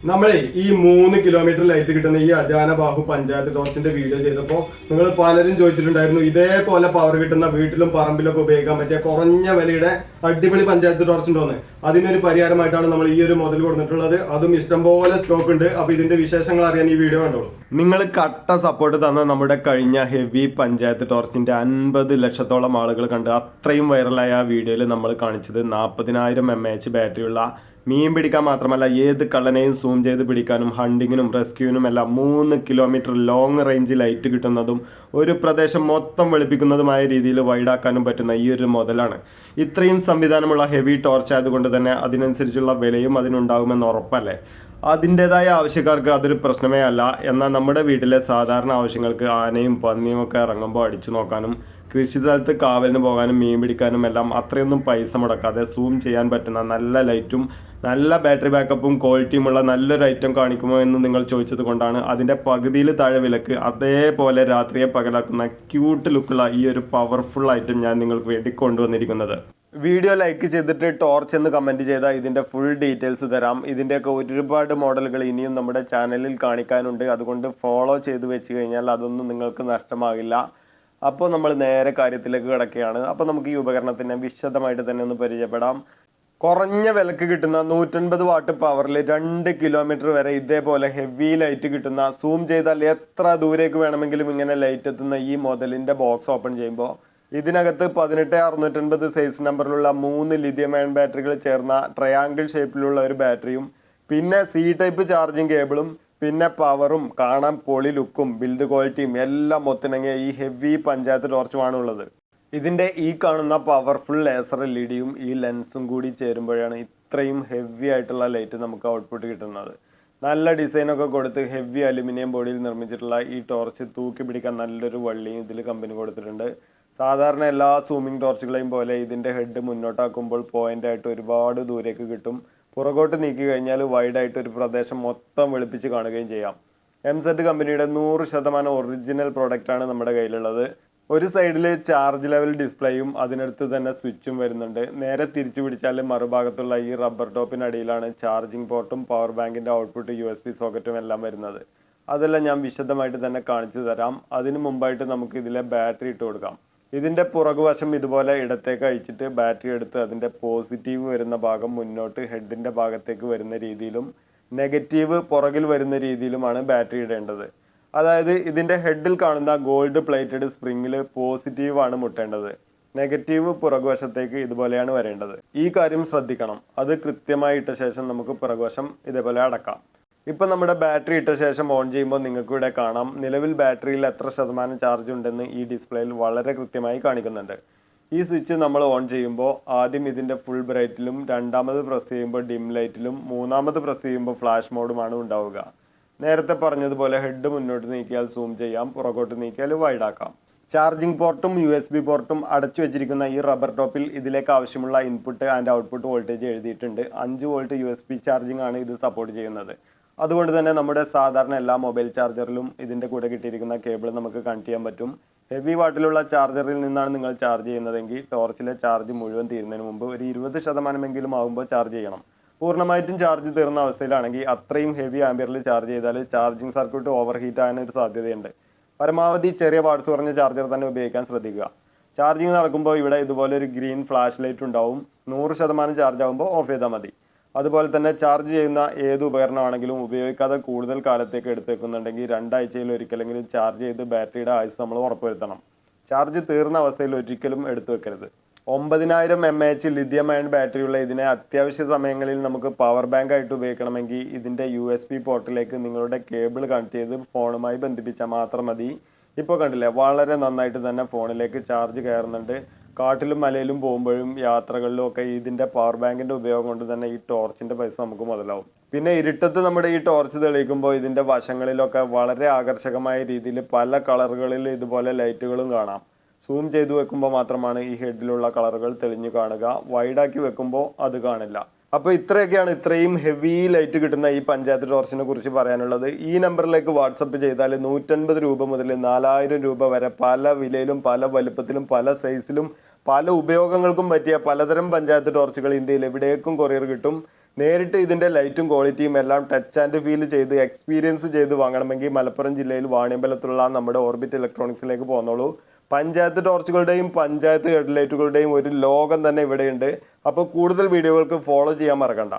നമ്മളെ ഈ മൂന്ന് കിലോമീറ്റർ ലൈറ്റ് കിട്ടുന്ന ഈ അജാന ബാഹു പഞ്ചായത്ത് ടോർച്ചിന്റെ വീഡിയോ ചെയ്തപ്പോൾ നിങ്ങൾ പലരും ചോദിച്ചിട്ടുണ്ടായിരുന്നു ഇതേപോലെ പവർ കിട്ടുന്ന വീട്ടിലും പറമ്പിലൊക്കെ ഉപയോഗിക്കാൻ പറ്റിയ കുറഞ്ഞ വിലയുടെ അടിപൊളി പഞ്ചായത്ത് ടോർച്ച് ഉണ്ടോന്ന്. അതിനൊരു പരിഹാരമായിട്ടാണ് നമ്മൾ ഈ ഒരു മുതൽ കൊടുത്തിട്ടുള്ളത്. അതും ഇഷ്ടംപോലെ സ്റ്റോക്ക് ഉണ്ട്. അപ്പൊ ഇതിന്റെ വിശേഷങ്ങൾ അറിയാൻ ഈ വീഡിയോ കണ്ടോളൂ. നിങ്ങൾ കട്ട സപ്പോർട്ട് തന്ന നമ്മുടെ കഴിഞ്ഞ ഹെവി പഞ്ചായത്ത് ടോർച്ചിന്റെ അൻപത് ലക്ഷത്തോളം ആളുകൾ കണ്ട് അത്രയും വൈറലായ ആ വീഡിയോയിൽ നമ്മൾ കാണിച്ചത് നാൽപ്പതിനായിരം എം എച്ച് ബാറ്ററിയുള്ള മീൻ പിടിക്കാൻ മാത്രമല്ല ഏത് കള്ളനെയും സൂം ചെയ്ത് പിടിക്കാനും ഹണ്ടിങ്ങിനും റെസ്ക്യൂവിനും എല്ലാം മൂന്ന് കിലോമീറ്റർ ലോങ് റേഞ്ച് ലൈറ്റ് കിട്ടുന്നതും ഒരു പ്രദേശം മൊത്തം വെളുപ്പിക്കുന്നതുമായ രീതിയിൽ വൈഡാക്കാനും പറ്റുന്ന ഈ ഒരു മുതലാണ്. ഇത്രയും സംവിധാനമുള്ള ഹെവി ടോർച്ച് ആയതുകൊണ്ട് തന്നെ അതിനനുസരിച്ചുള്ള വിലയും അതിനുണ്ടാകുമെന്ന് ഉറപ്പല്ലേ? അതിന്റെതായ ആവശ്യക്കാർക്ക് അതൊരു പ്രശ്നമേ അല്ല. എന്നാൽ നമ്മുടെ വീട്ടിലെ സാധാരണ ആവശ്യങ്ങൾക്ക് ആനയും പന്നിയും ഒക്കെ ഇറങ്ങുമ്പോൾ അടിച്ചു നോക്കാനും കൃഷി സ്ഥലത്ത് കാവലിന് പോകാനും മീൻ പിടിക്കാനും എല്ലാം അത്രയൊന്നും പൈസ മുടക്കാതെ സൂം ചെയ്യാൻ പറ്റുന്ന നല്ല ലൈറ്റും നല്ല ബാറ്ററി ബാക്കപ്പും ക്വാളിറ്റിയുമുള്ള നല്ലൊരു ഐറ്റം കാണിക്കുമോ എന്ന് നിങ്ങൾ ചോദിച്ചത് കൊണ്ടാണ് അതിന്റെ പകുതിയിൽ താഴെ വിലക്ക് അതേപോലെ രാത്രിയെ പകലാക്കുന്ന ക്യൂട്ട് ലുക്കുള്ള ഈ ഒരു പവർഫുൾ ഐറ്റം ഞാൻ നിങ്ങൾക്ക് വേണ്ടി കൊണ്ടുവന്നിരിക്കുന്നത്. വീഡിയോ ലൈക്ക് ചെയ്തിട്ട് ടോർച്ച് എന്ന് കമന്റ് ചെയ്താൽ ഇതിന്റെ ഫുൾ ഡീറ്റെയിൽസ് തരാം. ഇതിന്റെയൊക്കെ ഒരുപാട് മോഡലുകൾ ഇനിയും നമ്മുടെ ചാനലിൽ കാണിക്കാനുണ്ട്. അതുകൊണ്ട് ഫോളോ ചെയ്ത് വെച്ച് കഴിഞ്ഞാൽ അതൊന്നും നിങ്ങൾക്ക് നഷ്ടമാകില്ല. അപ്പോൾ നമ്മൾ നേരെ കാര്യത്തിലേക്ക് കിടക്കുകയാണ്. അപ്പോൾ നമുക്ക് ഈ ഉപകരണത്തിനെ വിശദമായിട്ട് തന്നെ ഒന്ന് പരിചയപ്പെടാം. കുറഞ്ഞ വിലക്ക് കിട്ടുന്ന നൂറ്റൻപത് വാട്ട് പവറിൽ രണ്ട് കിലോമീറ്റർ വരെ ഇതേപോലെ ഹെവി ലൈറ്റ് കിട്ടുന്ന സൂം ചെയ്താൽ എത്ര ദൂരേക്ക് വേണമെങ്കിലും ഇങ്ങനെ ലൈറ്റ് എത്തുന്ന ഈ മോഡലിന്റെ ബോക്സ് ഓപ്പൺ ചെയ്യുമ്പോൾ ഇതിനകത്ത് പതിനെട്ട് അറുന്നൂറ്റൻപത് സൈസ് നമ്പറിലുള്ള മൂന്ന് ലിഥിയം അയൺ ബാറ്ററികൾ ചേർന്ന ട്രയാങ്കിൾ ഷേപ്പിലുള്ള ഒരു ബാറ്ററിയും പിന്നെ സി ടൈപ്പ് ചാർജിങ് കേബിളും പിന്നെ പവറും കാണാൻ പൊളി ലുക്കും ബിൽഡ് ക്വാളിറ്റിയും എല്ലാം ഒത്തിണങ്ങിയ ഈ ഹെവി പഞ്ചായത്ത് ടോർച്ചുമാണ് ഉള്ളത് ഇതിന്റെ ഈ കാണുന്ന പവർഫുൾ ലേസർ എൽ ഇ ഡിയും ഈ ലെൻസും കൂടി ചേരുമ്പോഴാണ് ഇത്രയും ഹെവി ആയിട്ടുള്ള ലൈറ്റ് നമുക്ക് ഔട്ട്പുട്ട് കിട്ടുന്നത്. നല്ല ഡിസൈനൊക്കെ കൊടുത്ത് ഹെവി അലുമിനിയം ബോഡിയിൽ നിർമ്മിച്ചിട്ടുള്ള ഈ ടോർച്ച് തൂക്കി പിടിക്കാൻ നല്ലൊരു വള്ളിയും ഇതിൽ കമ്പനി കൊടുത്തിട്ടുണ്ട്. സാധാരണ എല്ലാ സൂമിംഗ് ടോർച്ചുകളെയും പോലെ ഇതിന്റെ ഹെഡ് മുന്നോട്ടാക്കുമ്പോൾ പോയിന്റ് ആയിട്ട് ഒരുപാട് ദൂരേക്ക് കിട്ടും. പുറകോട്ട് നീക്കി കഴിഞ്ഞാൽ വൈഡായിട്ട് ഒരു പ്രദേശം മൊത്തം വെളുപ്പിച്ച് കാണുകയും ചെയ്യാം. എം സെറ്റ് കമ്പനിയുടെ നൂറ് ശതമാനം ഒറിജിനൽ പ്രോഡക്റ്റാണ് നമ്മുടെ കയ്യിലുള്ളത്. ഒരു സൈഡിൽ ചാർജ് ലെവൽ ഡിസ്പ്ലേയും അതിനടുത്ത് തന്നെ സ്വിച്ചും വരുന്നുണ്ട്. നേരെ തിരിച്ചു പിടിച്ചാൽ മറുഭാഗത്തുള്ള ഈ റബ്ബർ ടോപ്പിനടിയിലാണ് ചാർജിംഗ് പോർട്ടും പവർ ബാങ്കിന്റെ ഔട്ട്പുട്ട് യു എസ് ബി സോക്കറ്റും എല്ലാം വരുന്നത്. അതെല്ലാം ഞാൻ വിശദമായിട്ട് തന്നെ കാണിച്ചു തരാം. അതിനു മുമ്പായിട്ട് നമുക്ക് ഇതിലെ ബാറ്ററി ഇട്ട് കൊടുക്കാം. ഇതിന്റെ പുറകുവശം ഇതുപോലെ ഇടത്തേക്ക് അഴിച്ചിട്ട് ബാറ്ററി എടുത്ത് അതിന്റെ പോസിറ്റീവ് വരുന്ന ഭാഗം മുന്നോട്ട് ഹെഡിന്റെ ഭാഗത്തേക്ക് വരുന്ന രീതിയിലും നെഗറ്റീവ് പുറകിൽ വരുന്ന രീതിയിലുമാണ് ബാറ്ററി ഇടേണ്ടത്. അതായത് ഇതിന്റെ ഹെഡിൽ കാണുന്ന ഗോൾഡ് പ്ലേറ്റഡ് സ്പ്രിങ്ങിൽ പോസിറ്റീവ് ആണ് മുട്ടേണ്ടത്. നെഗറ്റീവ് പുറകുവശത്തേക്ക് ഇതുപോലെയാണ് വരേണ്ടത്. ഈ കാര്യം ശ്രദ്ധിക്കണം. അത് കൃത്യമായി ഇട്ട ശേഷം നമുക്ക് പുറകുവശം ഇതേപോലെ അടക്കാം. ഇപ്പം നമ്മുടെ ബാറ്ററി ഇട്ട ശേഷം ഓൺ ചെയ്യുമ്പോൾ നിങ്ങൾക്ക് ഇവിടെ കാണാം. നിലവിൽ ബാറ്ററിയിൽ എത്ര ശതമാനം ചാർജ് ഉണ്ടെന്ന് ഈ ഡിസ്പ്ലേയിൽ വളരെ കൃത്യമായി കാണിക്കുന്നുണ്ട്. ഈ സ്വിച്ച് നമ്മൾ ഓൺ ചെയ്യുമ്പോൾ ആദ്യം ഇതിന്റെ ഫുൾ ബ്രൈറ്റിലും രണ്ടാമത് പ്രസ് ചെയ്യുമ്പോൾ ഡിം ലൈറ്റിലും മൂന്നാമത് പ്രസ് ചെയ്യുമ്പോൾ ഫ്ലാഷ് മോഡുമാണ് ഉണ്ടാവുക. നേരത്തെ പറഞ്ഞതുപോലെ ഹെഡ് മുന്നോട്ട് നീക്കിയാൽ സൂം ചെയ്യാം പുറകോട്ട് നീക്കിയാൽ വൈഡ് ആക്കാം. ചാർജിംഗ് പോർട്ടും യു എസ് ബി പോർട്ടും അടച്ചു വെച്ചിരിക്കുന്ന ഈ റബ്ബർ ടോപ്പിൽ ഇതിലേക്ക് ആവശ്യമുള്ള ഇൻപുട്ട് ആൻഡ് ഔട്ട്പുട്ട് വോൾട്ടേജ് എഴുതിയിട്ടുണ്ട്. അഞ്ച് volt U S B charging ആണ് ഇത് സപ്പോർട്ട് ചെയ്യുന്നത്. അതുകൊണ്ട് തന്നെ നമ്മുടെ സാധാരണ എല്ലാ മൊബൈൽ ചാർജറിലും ഇതിന്റെ കൂടെ കിട്ടിയിരിക്കുന്ന കേബിൾ നമുക്ക് കണക്ട് ചെയ്യാൻ പറ്റും. ഹെവി വാട്ടിലുള്ള ചാർജറിൽ നിന്നാണ് നിങ്ങൾ ചാർജ് ചെയ്യുന്നതെങ്കിൽ ടോർച്ചിലെ ചാർജ് മുഴുവൻ തീരുന്നതിന് മുമ്പ് ഒരു ഇരുപത് ശതമാനമെങ്കിലും ആകുമ്പോൾ ചാർജ് ചെയ്യണം. പൂർണമായിട്ടും ചാർജ് തീർന്ന അവസ്ഥയിലാണെങ്കിൽ അത്രയും ഹെവി ആംബിയറിൽ ചാർജ് ചെയ്താൽ ചാർജിങ് സർക്യൂട്ട് ഓവർ ഹീറ്റ് ആകാൻ ഒരു സാധ്യതയുണ്ട്. പരമാവധി ചെറിയ വാട്സ് കുറഞ്ഞ ചാർജർ തന്നെ ഉപയോഗിക്കാൻ ശ്രദ്ധിക്കുക. ചാർജിങ് നടക്കുമ്പോൾ ഇവിടെ ഇതുപോലെ ഒരു ഗ്രീൻ ഫ്ലാഷ് ലൈറ്റ് ഉണ്ടാവും. നൂറ് ശതമാനം ചാർജ് ആകുമ്പോൾ ഓഫ് ചെയ്താൽ മതി. അതുപോലെ തന്നെ ചാർജ് ചെയ്യുന്ന ഏത് ഉപകരണമാണെങ്കിലും ഉപയോഗിക്കാതെ കൂടുതൽ കാലത്തേക്ക് എടുത്തേക്കുന്നുണ്ടെങ്കിൽ രണ്ടാഴ്ചയിൽ ഒരിക്കലെങ്കിലും ചാർജ് ചെയ്ത് ബാറ്ററിയുടെ ആയുസ് നമ്മൾ ഉറപ്പുവരുത്തണം. ചാർജ് തീർന്ന അവസ്ഥയിൽ ഒരിക്കലും എടുത്തു വെക്കരുത്. ഒമ്പതിനായിരം എം എച്ച് ലിഥിയം അയൺ ബാറ്ററിയുള്ള ഇതിനെ അത്യാവശ്യ സമയങ്ങളിൽ നമുക്ക് പവർ ബാങ്ക് ആയിട്ട് ഉപയോഗിക്കണമെങ്കിൽ ഇതിന്റെ യു എസ് ബി പോർട്ടിലേക്ക് നിങ്ങളുടെ കേബിൾ കണക്ട് ചെയ്ത് ഫോണുമായി ബന്ധിപ്പിച്ചാൽ മാത്രം മതി. ഇപ്പോൾ കണ്ടില്ലേ വളരെ നന്നായിട്ട് തന്നെ ഫോണിലേക്ക് ചാർജ് കയറുന്നുണ്ട്. കാട്ടിലും മലയിലും പോകുമ്പോഴും യാത്രകളിലും ഒക്കെ ഇതിന്റെ പവർ ബാങ്കിന്റെ ഉപയോഗം കൊണ്ട് തന്നെ ഈ ടോർച്ചിന്റെ പൈസ നമുക്ക് മുതലാവും. പിന്നെ ഇരുട്ടത്ത് നമ്മുടെ ഈ ടോർച്ച് തെളിയിക്കുമ്പോൾ ഇതിന്റെ വശങ്ങളിലൊക്കെ വളരെ ആകർഷകമായ രീതിയിൽ പല കളറുകളിൽ ഇതുപോലെ ലൈറ്റുകളും കാണാം. സൂം ചെയ്തു വെക്കുമ്പോൾ മാത്രമാണ് ഈ ഹെഡിലുള്ള കളറുകൾ തെളിഞ്ഞു കാണുക. വൈഡാക്കി വെക്കുമ്പോൾ അത് കാണില്ല. അപ്പോൾ ഇത്രയൊക്കെയാണ് ഇത്രയും ഹെവി ലൈറ്റ് കിട്ടുന്ന ഈ പഞ്ചായത്ത് ടോർച്ചിനെ കുറിച്ച് പറയാനുള്ളത്. ഈ നമ്പറിലേക്ക് വാട്സപ്പ് ചെയ്താൽ നൂറ്റൻപത് രൂപ മുതൽ നാലായിരം രൂപ വരെ പല വിലയിലും പല വലുപ്പത്തിലും പല സൈസിലും പല ഉപയോഗങ്ങൾക്കും പറ്റിയ പലതരം പഞ്ചായത്ത് ടോർച്ചുകൾ ഇന്ത്യയിൽ എവിടേക്കും കൊറിയർ കിട്ടും. നേരിട്ട് ഇതിന്റെ ലൈറ്റും ക്വാളിറ്റിയും എല്ലാം ടച്ച് ആൻഡ് ഫീൽ ചെയ്ത് എക്സ്പീരിയൻസ് ചെയ്ത് വാങ്ങണമെങ്കിൽ മലപ്പുറം ജില്ലയിൽ വാണിയമ്പലത്തുള്ള നമ്മുടെ ഓർബിറ്റ് ഇലക്ട്രോണിക്സിലേക്ക് പോന്നോളൂ. പഞ്ചായത്ത് ടോർച്ചുകളുടെയും പഞ്ചായത്ത് ഹെഡ്ലൈറ്റുകളുടെയും ഒരു ലോകം തന്നെ ഇവിടെയുണ്ട്. അപ്പോൾ കൂടുതൽ വീഡിയോകൾക്ക് ഫോളോ ചെയ്യാൻ മറക്കണ്ട.